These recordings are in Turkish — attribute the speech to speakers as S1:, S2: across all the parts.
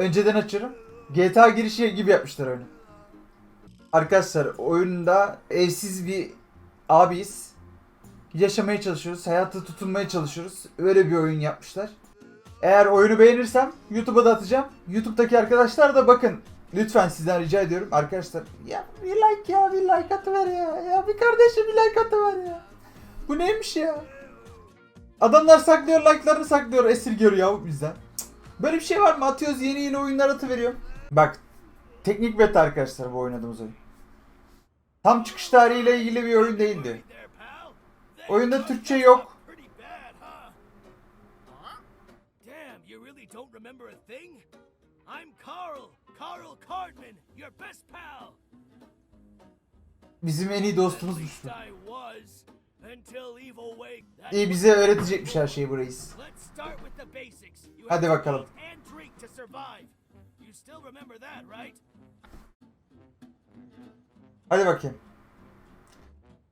S1: Önceden açarım. GTA girişi gibi yapmışlar oyunu. Arkadaşlar oyunda evsiz bir abiyiz. Yaşamaya çalışıyoruz. Hayata tutunmaya çalışıyoruz. Öyle bir oyun yapmışlar. Eğer oyunu beğenirsem YouTube'a da atacağım. YouTube'daki arkadaşlar da bakın. Lütfen sizden rica ediyorum. Arkadaşlar ya bir like ya bir like atıver ya. Ya bir kardeşim bir like atıver ya. Bu neymiş ya? Adamlar saklıyor like'larını saklıyor esirgiyor ya bizden. Böyle bir şey var mı? Atıyoruz yeni yeni oyunlar atıveriyor. Bak teknik beta arkadaşlar bu oynadığımız oyun. Tam çıkış tarihiyle ilgili bir oyun değildi. Oyunda Türkçe yok. Bizim en iyi dostumuz düştü. İyi bize öğretecekmiş her şeyi bu reis. Hadi bakalım. Hadi bakayım.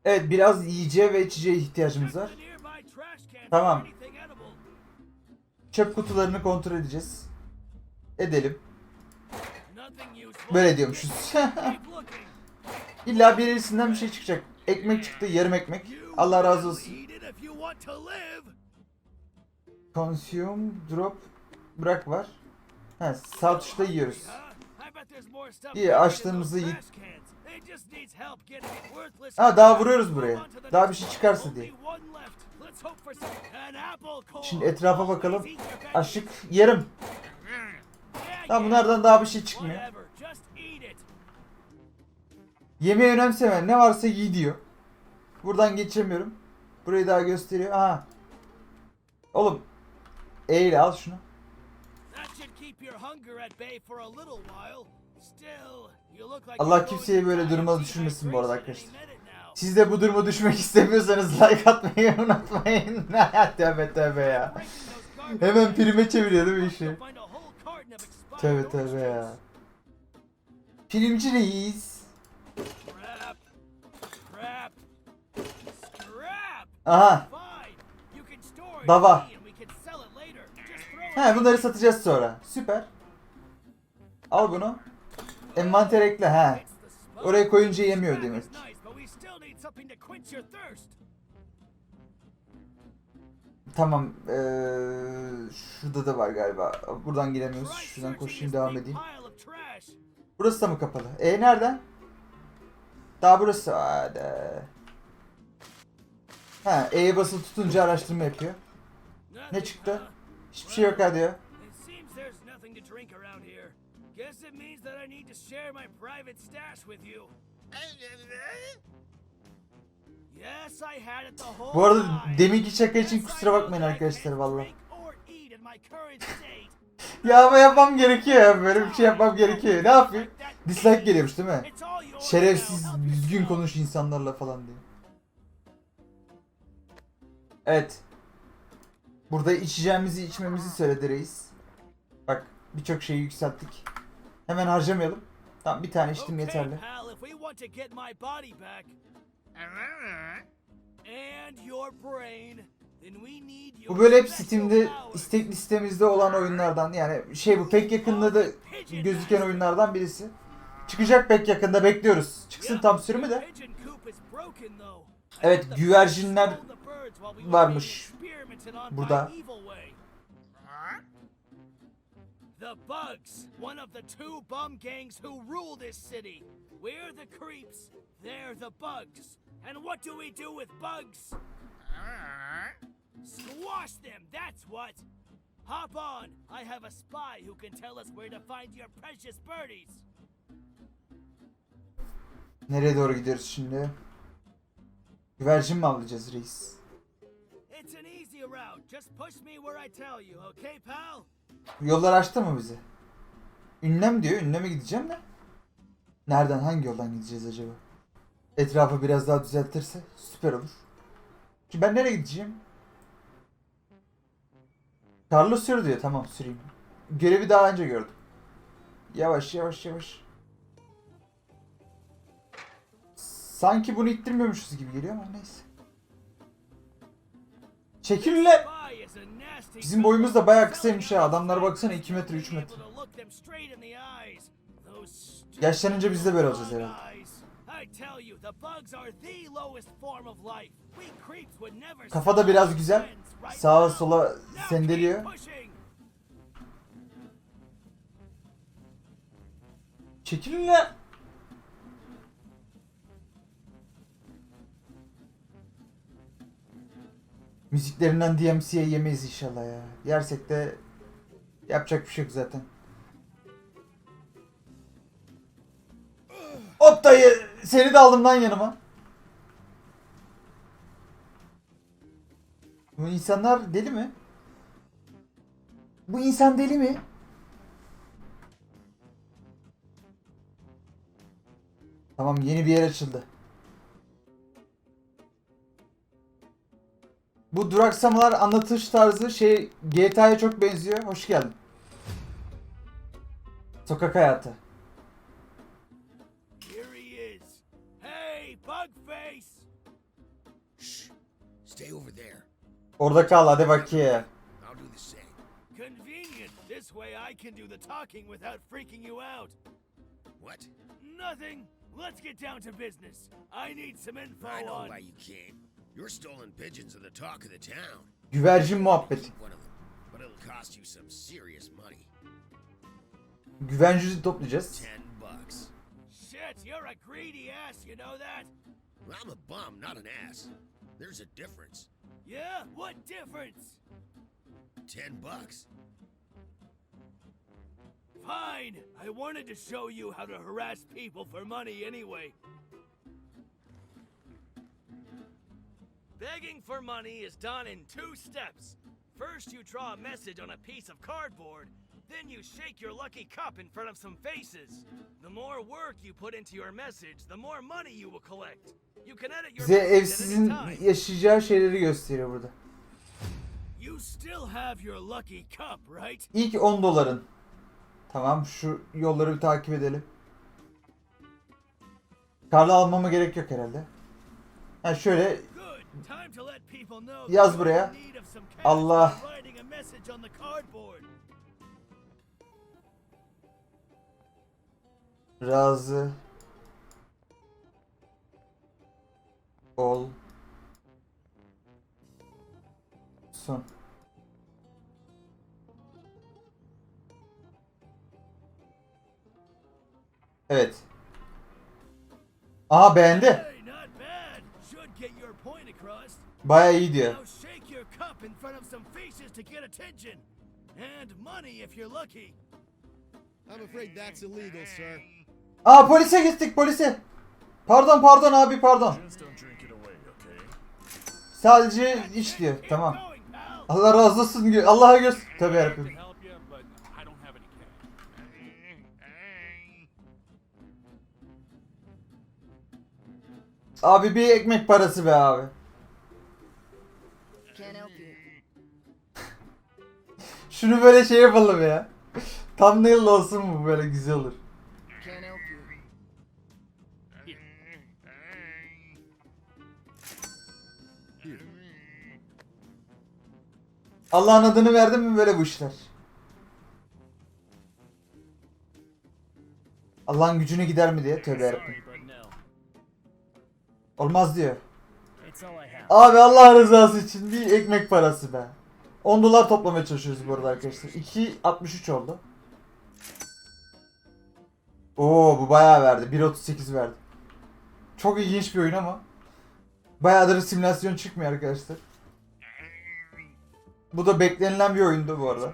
S1: Evet biraz yiyeceğe ve içeceğe ihtiyacımız var. Tamam. Çöp kutularını kontrol edeceğiz. Edelim. Böyle diyormuşuz. İlla birisinden bir şey çıkacak. Ekmek çıktı, yarım ekmek. Allah razı olsun. Consume, drop, bırak var. Ha, sağ yiyoruz. İyi, açtığımızı
S2: those
S1: yiyip-
S2: trash cans. It just needs help getting it worthless
S1: Ha daha vuruyoruz buraya. Daha bir şey çıkarsa diye. Şimdi etrafa bakalım. Aşık, Tamam
S2: yeah.
S1: bunlardan daha bir şey çıkmıyor. Yemeği önemsemeyen ne varsa yiy diyor. Buradan geçemiyorum. Burayı daha gösteriyor. Aha. Oğlum. Eyle al şunu. Allah
S2: to
S1: böyle duruma düşürmesin bu arada arkadaşlar. Siz de bu duruma düşmek istemiyorsanız like atmayı unutmayın. tövbe tövbe ya. Hemen prime çeviriyor değil mi işi? Tövbe tövbe ya. Filmci reis. Aha. Dava. He bunları satacağız sonra. Süper. Al bunu. Envanter ekle he. Oraya koyunca yemiyor demek. Tamam. Ee, şurada da var galiba. Buradan giremiyoruz. Şuradan koşayım devam edeyim. Burası da mı kapalı? E nereden? Daha burası. Hadi. Ha, E'ye basılı tutunca araştırma yapıyor. Ne çıktı? Hiçbir şey yok ha diyor.
S2: It seems there's nothing to drink around here. Guess it means that I need to share my private stash with you. Yes, I had it the whole
S1: Bu arada deminki şaka için kusura bakmayın arkadaşlar valla. Ya ama yapmam gerekiyor ya. Böyle bir şey yapmam gerekiyor. Ne yapayım? Dislike geliyormuş değil mi? Şerefsiz düzgün konuş insanlarla falan diye. Evet. Burada içeceğimizi içmemizi söyledi reis. Bak birçok şeyi yükselttik. Hemen harcamayalım. Tamam bir tane içtim yeterli. Bu böyle hep Steam'de istek listemizde olan oyunlardan yani şey bu pek yakında da gözüken oyunlardan birisi. Çıkacak pek yakında bekliyoruz. Çıksın tam sürümü de. Evet, güvercinler varmış
S2: being experimented on by
S1: burada.
S2: The Bugs, one of the two bum gangs who rule this city. We're the creeps, they're the bugs. And what do we do with bugs? Squash them, that's what! Hop on, I have a spy who can tell us where to find your precious birdies.
S1: Nereye doğru gidiyoruz şimdi? Güvercin mi avlayacağız reis?
S2: It's an
S1: Yollar açtı mı bize? Ünlem diyor. Ünleme gideceğim de. Nereden hangi yoldan gideceğiz acaba? Etrafı biraz daha düzeltirse süper olur. Ki ben nereye gideceğim? Carlos sür diyor. Tamam süreyim. Görevi daha önce gördüm. Yavaş yavaş yavaş. Sanki bunu ittirmiyormuşuz gibi geliyor ama neyse. Çekil lan.
S2: Spy is a nasty
S1: Bizim boyumuz da bayağı kısaymış ya. Adamlara baksana 2 metre 3 metre. Yaşlanınca biz de böyle olacağız herhalde.
S2: eyes. I tell you, the bugs are the
S1: Müziklerinden DMC'ye yemeyiz inşallah ya. Yersek de yapacak bir şey yok zaten. Hop dayı seni de aldım lan yanıma. Bu insanlar deli mi? Bu insan deli mi? Tamam yeni bir yer açıldı. Bu duraksamalar anlatış tarzı şey GTA'ya çok benziyor. Hoş geldin. Sokak hayatı.
S2: Here he is. Hey, Bugface!
S3: Shh. Stay over there.
S1: Orada kal hadi bakayım.
S3: I'll do the same.
S2: Convenient. This way I can do the talking without freaking you out.
S3: What?
S2: Nothing. Let's get down to business. I need some info
S3: I know
S2: on.
S3: why you came. Your stolen pigeons are the talk of the town.
S1: Güvercin muhabbeti.
S3: Keep one of them, but it'll cost you some serious money.
S1: Güvercin toplayacağız.
S3: Ten bucks.
S2: Shit, you're a greedy ass, you know that?
S3: I'm a bum, not an ass. There's a difference.
S2: Yeah? What difference?
S3: Ten bucks.
S2: Fine. I wanted to show you how to harass people for money anyway. Begging for money is done in two steps. First, you draw a message on a piece of cardboard. Then you shake your lucky cup in front of some faces. The more work you put into your message, the more money you will collect. You can edit your
S1: Bize evsizin yaşayacağı şeyleri gösteriyor burada.
S2: You still have your lucky cup, right?
S1: İlk 10 doların. Tamam şu yolları bir takip edelim. Karlı almama gerek yok herhalde. Ha şöyle Yaz buraya. Allah. razı ol son. Evet. Aha beğendi.
S4: That's illegal, sir.
S1: Aa polise gittik polise. Pardon pardon abi pardon. Sadece iç diyor. Tamam. Allah razı olsun. Allah'a göz. Tabii yarabbim. Abi bir ekmek parası be abi. Şunu böyle şey yapalım ya. Thumbnail olsun mu böyle güzel olur. Allah'ın adını verdim mi böyle bu işler. Allah'ın gücünü gider mi diye tövbe yarabbim. Olmaz diyor. Abi Allah rızası için bir ekmek parası be. 10 dolar toplamaya çalışıyoruz bu arada arkadaşlar. 2.63 oldu. Oo bu bayağı verdi. 1.38 verdi. Çok ilginç bir oyun ama. Bayağıdır simülasyon çıkmıyor arkadaşlar. Bu da beklenilen bir oyundu bu arada.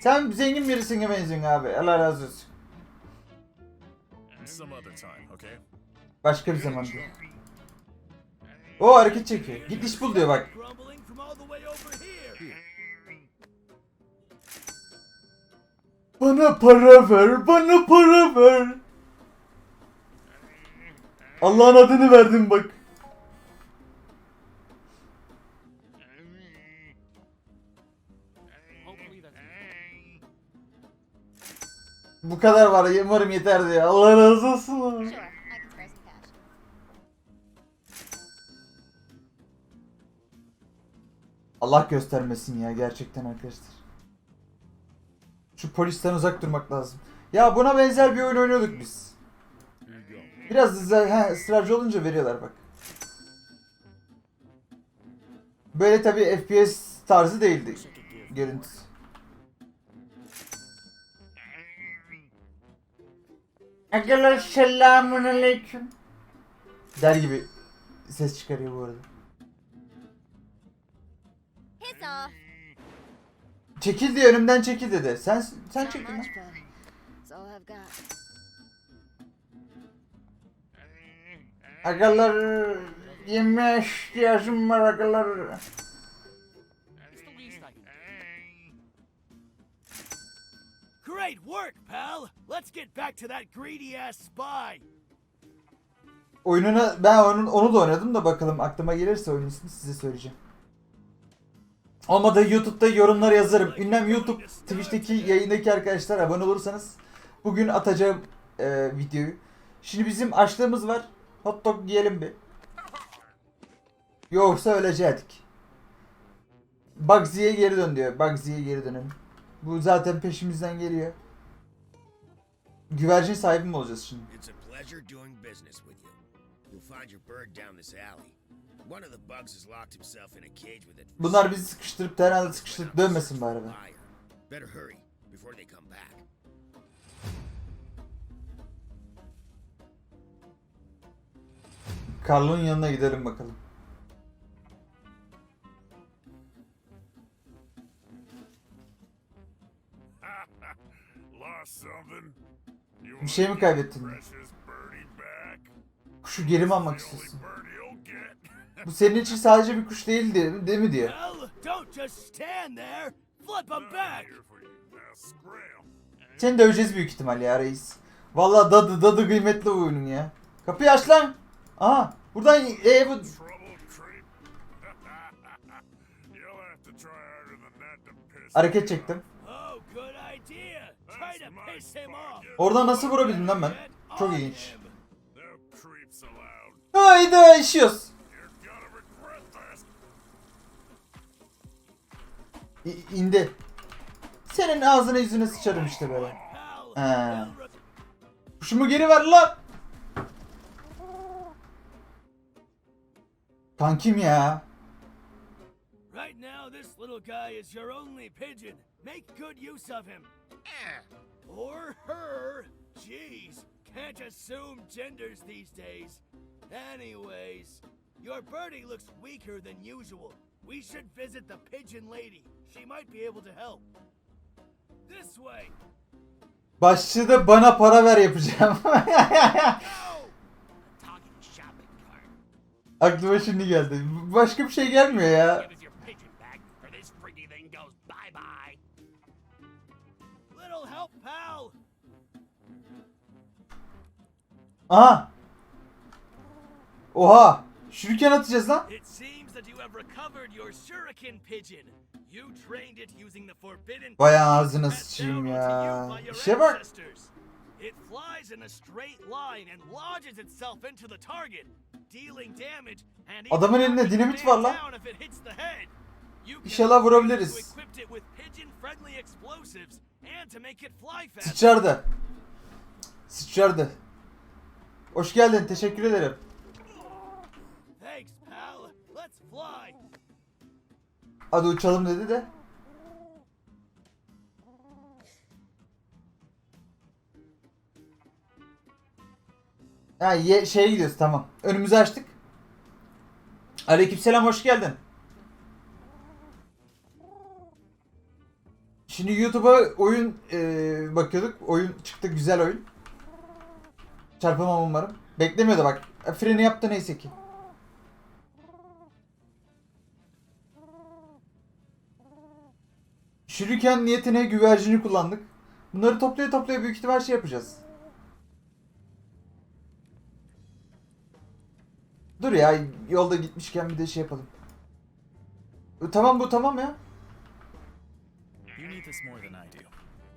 S1: Sen zengin birisine benziyorsun abi. Allah razı olsun. Başka bir zaman diyor. O hareket çekiyor. Git iş bul diyor bak. Bana para ver, bana para ver. Allah'ın adını verdim bak. Bu kadar var umarım yeter diye. Allah razı olsun. Allah göstermesin ya gerçekten arkadaşlar. Şu polisten uzak durmak lazım. Ya buna benzer bir oyun oynuyorduk biz. Biraz he, ısrarcı olunca veriyorlar bak. Böyle tabi FPS tarzı değildi görüntüsü. Arkadaşlar selamun aleyküm. Der gibi ses çıkarıyor bu arada.
S5: Piss off.
S1: Çekil diye önümden çekil dedi. Sen sen çekil lan. Agalar yemeğe ihtiyacım var agalar.
S2: Great work, pal! Let's get back to that greedy ass spy!
S1: Oyununa ben onun onu da oynadım da bakalım aklıma gelirse oyunun ismini size söyleyeceğim. Olmadı YouTube'da yorumlara yazarım. Ünlem YouTube Twitch'teki yayındaki arkadaşlar abone olursanız bugün atacağım e, videoyu. Şimdi bizim açlığımız var. Hot dog yiyelim bir. Yoksa ölecektik. Bugsy'ye geri dön diyor. Bugsy'ye geri dönelim. Bu zaten peşimizden geliyor. Güvercin sahibi mi olacağız şimdi?
S3: It's a pleasure doing business with you. You'll find your bird down this alley. One of the bugs has locked himself in a cage with it. for
S1: Bunlar bizi sıkıştırıp herhalde sıkıştırıp dönmesin bari be.
S3: liar. Better hurry before they come back.
S1: Carlo'nun yanına gidelim bakalım.
S6: Lost something? You
S1: Bir şey mi kaybettin?
S6: precious birdie back?
S1: Kuşu geri mi almak istiyorsun? Bu senin için sadece bir kuş değildi, değil mi
S6: scram.
S1: Seni döveceğiz büyük ihtimal ya reis. Vallahi dadı dadı kıymetli bu oyunun ya. Kapıyı aç lan. Aha buradan e, bu hareket çektim.
S2: Oh!
S1: Oradan nasıl vurabildim lan ben? Çok ilginç. Hayda işiyoruz. İ- indi. Senin ağzına yüzüne sıçarım işte böyle.
S2: Re-
S1: Kuşumu geri ver lan. Kankim ya.
S2: Right now, this little guy is your only pigeon. Make good use of him. Or her. Jeez, can't assume genders these days. Anyways, your birdie looks weaker than usual. We should visit the pigeon lady. She might be able to help. This way.
S1: Başlığı bana para ver yapacağım. Aklıma şimdi geldi. Başka bir şey gelmiyor ya. Aha. Oha. Şuriken atacağız lan. Vay ağzına sıçayım ya. İşe bak.
S2: It flies in a straight line and lodges itself into the target, dealing damage and
S1: Adamın elinde dinamit var lan. İnşallah vurabiliriz. Sıçardı. Sıçardı. Hoş geldin. Teşekkür ederim. Hadi uçalım dedi de. Ha ye, şeye gidiyoruz tamam. Önümüzü açtık. Aleykümselam hoş geldin. Şimdi YouTube'a oyun eee, bakıyorduk. Oyun çıktı güzel oyun. Çarpamam umarım. Beklemiyordu bak. E, Freni yaptı neyse ki. Şuriken niyetine güvercini kullandık. Bunları toplaya toplaya büyük ihtimal şey yapacağız. Dur ya yolda gitmişken bir de şey yapalım. E, Tamam bu tamam ya.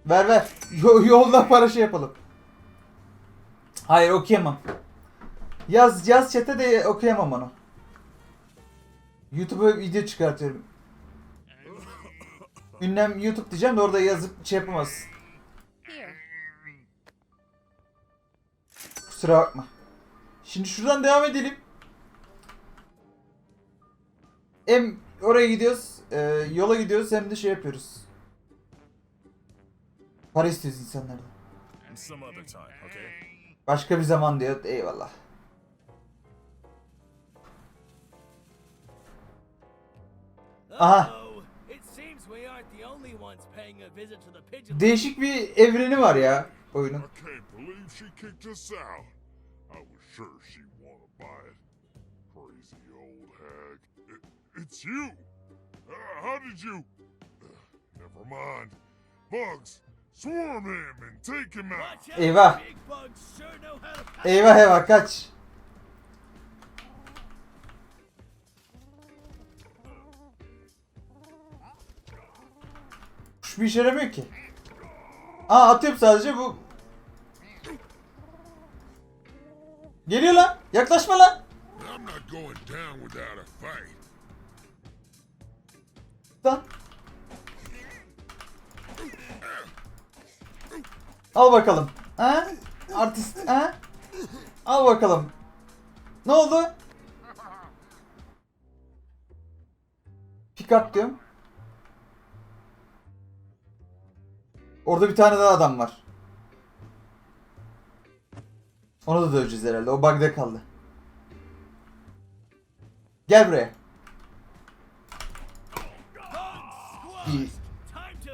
S1: Ver ver. Yo- yolda para şey yapalım. Hayır okuyamam. Yaz yaz chat'e de okuyamam onu. YouTube'a video çıkartıyorum. Ünlem YouTube diyeceğim de orada yazıp şey yapamazsın.
S5: Here.
S1: Kusura bakma. Şimdi şuradan devam edelim. Hem oraya gidiyoruz, e, yola gidiyoruz hem de şey yapıyoruz. Para istiyoruz insanlardan. Başka bir zaman diyor. Eyvallah. Aha.
S2: Uh-oh. It seems we aren't the only ones paying a visit to the pigeon.
S1: Değişik bir evreni var ya oyunun.
S7: İt's you! Uh, how did you... Uh, never mind. Bugs, swarm him and take him out.
S1: Eyvah. Eyvah eyvah kaç. Kuş bir işe yaramıyor ki. Aa atıyorum sadece bu. Geliyor lan. Yaklaşma lan. Lan. Al bakalım. Ha? Artist. Ha? Al bakalım. Ne oldu? Pick up diyorum. Orada bir tane daha adam var. Onu da döveceğiz herhalde. O bug'da kaldı. Gel buraya. İyi.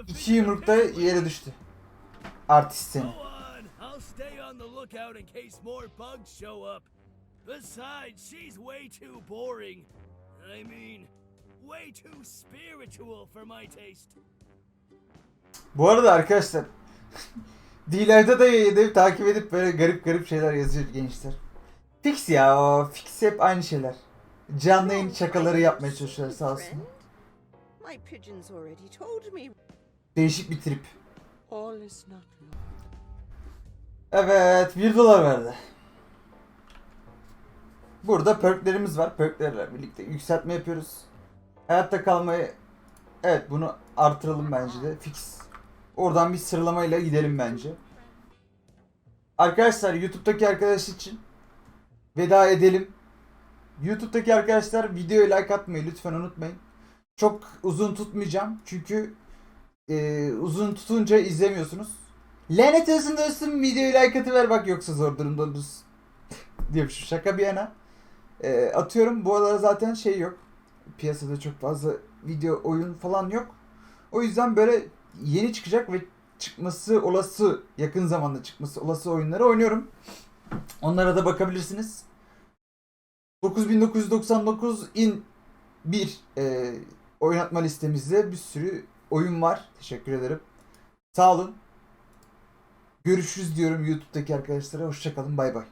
S1: İki yumrukta yere düştü. Artist.
S2: Besides, she's way too boring. I mean, way too spiritual for my taste.
S1: Bu arada arkadaşlar D'lerde de yayını takip edip böyle garip garip şeyler yazıyor gençler. Fix ya o fix hep aynı şeyler. Canlı yayın şakaları yapmaya çalışıyorlar sağ olsun. Değişik bir trip. Evet 1 dolar verdi. Burada perklerimiz var. Perklerle birlikte yükseltme yapıyoruz. Hayatta kalmayı evet bunu artıralım bence de. Fix. Oradan bir sıralamayla gidelim bence. Arkadaşlar YouTube'daki arkadaş için veda edelim. YouTube'daki arkadaşlar videoya like atmayı lütfen unutmayın. Çok uzun tutmayacağım çünkü e, uzun tutunca izlemiyorsunuz. Lanet olsun dostum videoyu like atıver bak yoksa zor durumda olursun. Diyormuş şaka bir yana. Ee, atıyorum bu arada zaten şey yok. Piyasada çok fazla video oyun falan yok. O yüzden böyle yeni çıkacak ve çıkması olası yakın zamanda çıkması olası oyunları oynuyorum. Onlara da bakabilirsiniz. 9999 in bir e, oynatma listemizde bir sürü oyun var. Teşekkür ederim. Sağ olun. Görüşürüz diyorum YouTube'daki arkadaşlara. Hoşçakalın. Bay bay.